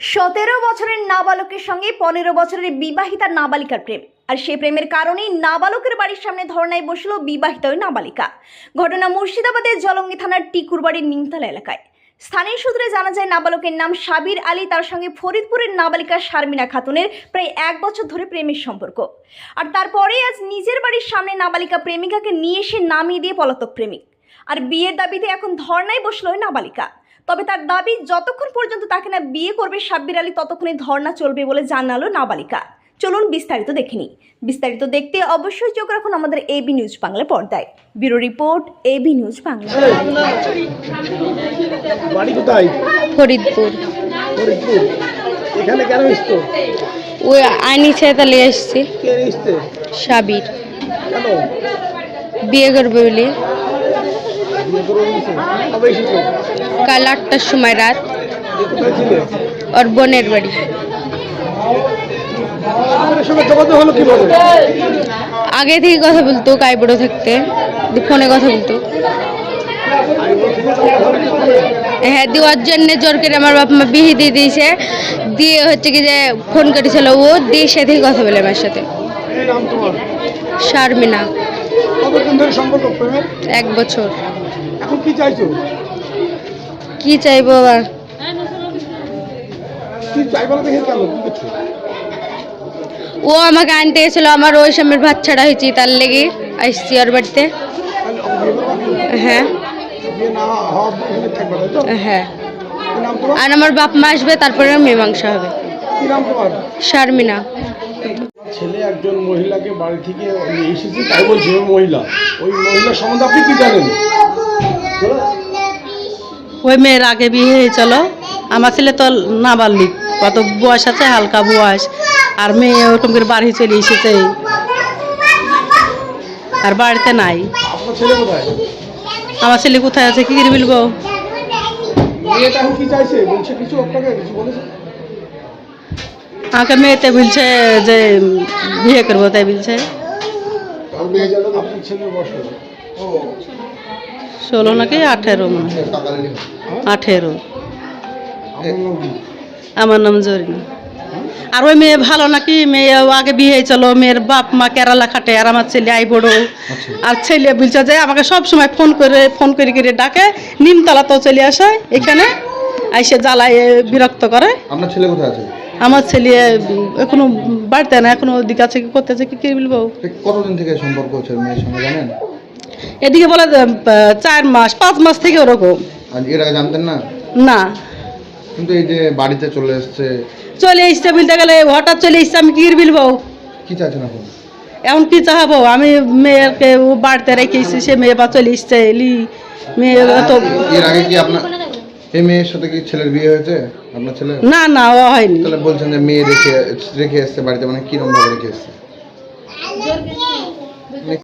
সতেরো বছরের নাবালকের সঙ্গে পনেরো বছরের বিবাহিতা নাবালিকার প্রেম। আর সেই প্রেমের কারণেই নাবালকের বাড়ির সামনে ধর্নায় বসল বিবাহিত ওই নাবালিকা। ঘটনা মুর্শিদাবাদের জলঙ্গি থানার টিকুরবাড়ির নিমতলা এলাকায়। স্থানীয় সূত্রে জানা যায়, নাবালকের নাম সাবির আলী, তার সঙ্গে ফরিদপুরের নাবালিকা শারমিনা খাতুনের প্রায় এক বছর ধরে প্রেমের সম্পর্ক। আর তারপরে আজ নিজের বাড়ির সামনে নাবালিকা প্রেমিকাকে নিয়ে এসে নামিয়ে দিয়ে পলাতক প্রেমিক। আর বিয়ের দাবিতে এখন ধর্নায় বসল নাবালিকা। তবে তার দাবি যতক্ষণ পর্যন্ত তাকে না বিয়ে করবে সাব্বির আলী ততক্ষণে ধর্ণা চলবে বলে জানালো নাবালিকা। চলুন বিস্তারিত দেখে নিই। বিস্তারিত দেখতে অবশ্যই চোখ রাখুন আমাদের এবি নিউজ বাংলা পর্দায়। Bureau report AB news Bangla. বাড়ি কোথায়? ফরিদপুর। ফরিদপুর। এখানে কেন এসছো? ওই আইনি ছেতালে এসছি। কে এসছে? সাবির বিয়ে করবে বলে বিয়ে করে এসেছে কবে এসেছ কাল আটটার সময় রাত। ওর বোনের বাড়ি। আগে থেকে কথা বলতো কাইবড়ো থাকতে। ফোনে কথা বলতো। হ্যাঁ দেওয়ার জন্য জোর করে আমার বাপ মা বিয়ে দিয়ে দিয়েছে। দিয়ে হচ্ছে কি যে ফোন করেছিল ও দিয়ে সে থেকে কথা বলে আমার সাথে। শারমিনা। এক বছর। এখন কি চাইছো? কি চাইব আবার? কি চাইব না দেখে কেন? কি করছ? ও আমাকে আনতে গেছিল আমার ওই সময়ের ভাত ছাড়া হয়েছি তার লেগে আসছি ওর বাড়িতে? হ্যাঁ। হ্যাঁ। আর আমার বাপ মা আসবে তারপরে মীমাংসা হবে। শারমিনা। ছেলে একজন মহিলাকে বাড়ি থেকে এসেছে তাই বলছে মহিলা। ওই মহিলা সম্বন্ধে আপনি কি জানেন? ওই মেয়ের আগে বিয়ে হয়েছিল আমার ছেলে তো নাবালিক কত বয়স আছে? হালকা বয়স। আর মেয়ে ওরকম করে বাড়ি চলে এসেছে। আর বাড়িতে নাই। আমার ছেলে কোথায় আছে? কি করে বলব আমাকে মেয়েতে বলছে যে বিয়ে করব তাই বলছে আপনার ছেলের বয়স কত? ষোলো নাকি আঠেরো মনে হয়। আঠেরো? আমার নাম জরিনা। আর ওই মেয়ে ভালো নাকি? মেয়ে আগে বিয়ে হয়েছিল মেয়ের বাপ মা কেরালা খাটে আর আমার ছেলে আই বড়। আর ছেলে বলছে যে আমাকে সব সময় ফোন করে ফোন করে করে ডাকে নিমতলা তো চলে আসে এখানে আইসে জ্বালায় বিরক্ত করে। আপনার ছেলে কোথায় আছে? আমার ছেলে এখনও বাড়তে না এখনও ওদিকে আছে কি করতেছে কি কি বলব? কতদিন থেকে সম্পর্ক হচ্ছে মেয়ের সঙ্গে জানেন? এদিকে বলে চার মাস পাঁচ মাস থেকে ওরকম। এর আগে জানতেন না? না। কিন্তু এই যে বাড়িতে চলে এসছে। চলে এসছে বলতে গেলে হঠাৎ চলে এসছে আমি কি বলব কি চাইছেন এখন? এখন কি চাহাবো? আমি মেয়েকে ও বাড়িতে রেখে এসেছি সে মেয়ে বা চলে এসছে এলি মেয়ে তো এর আগে কি আপনার এই মেয়ের সাথে কি ছেলের বিয়ে হয়েছে? আপনার ছেলে? না না ও হয়নি। তাহলে বলছেন যে মেয়ে রেখে রেখে এসছে বাড়িতে মানে কিরম ভাবে রেখে এসছে?